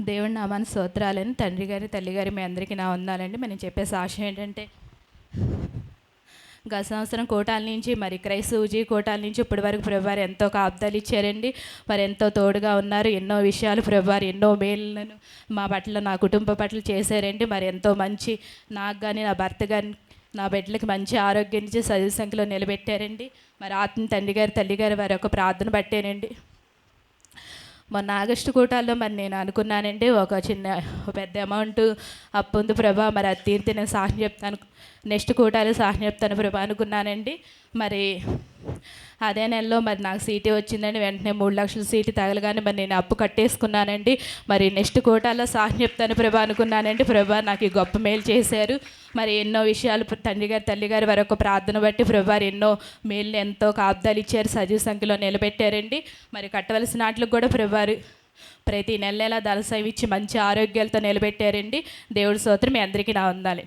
దేవుడి నామాన్ని స్తోత్రాలని తండ్రి గారి తల్లి గారి మీ అందరికీ నా ఉందాలండి మనం చెప్పే సాక్ష్యం ఏంటంటే గత సంవత్సరం కోటాల నుంచి మరి క్రైస్తవుజీ కోటాల నుంచి ఇప్పటి వరకు ప్రభువారు ఎంతో కాబ్దాలు ఇచ్చారండి. మరి ఎంతో తోడుగా ఉన్నారు. ఎన్నో విషయాలు ప్రభువారు ఎన్నో మేలులను మా పట్ల నా కుటుంబ పట్ల చేశారండి. మరి ఎంతో మంచి నాకు కానీ నా భర్త కానీ నా బిడ్డలకి మంచి ఆరోగ్యం ఇచ్చి చదువు సంఖ్యలో నిలబెట్టారండి. మరి ఆత్మ తండ్రి గారు తల్లి గారు వారి యొక్క ప్రార్థన పట్టానండి మొన్న ఆగస్టు కూటాల్లో మరి నేను అనుకున్నానండి ఒక చిన్న పెద్ద అమౌంట్ అప్పు ఉంది ప్రభా మరి అది తీరితే నేను సాహసం చెప్తాను నెక్స్ట్ కూటాలు సాహసం చెప్తాను ప్రభా అనుకున్నానండి. మరి అదే నెలలో మరి నాకు సీటీ వచ్చిందండి వెంటనే మూడు లక్షల సీటు తగలగానే మరి నేను అప్పు కట్టేసుకున్నానండి. మరి నెక్స్ట్ కోటాలో సాహసం చెప్తాను ప్రభా అనుకున్నానండి. ప్రభా నాకు ఈ గొప్ప మేలు చేశారు. మరి ఎన్నో విషయాలు తండ్రి గారు తల్లి గారు ప్రార్థన బట్టి ప్రభువారు ఎన్నో మేలు ఎంతో కాబ్దాలు ఇచ్చారు సజీవ సంఖ్యలో నిలబెట్టారండి. మరి కట్టవలసిన వాటికి కూడా ప్రభువారు ప్రతి నెల నెల దలసవిచ్చి మంచి ఆరోగ్యాలతో నిలబెట్టారండి. దేవుడి సోత్రం మీ అందరికీ నా ఉందాలి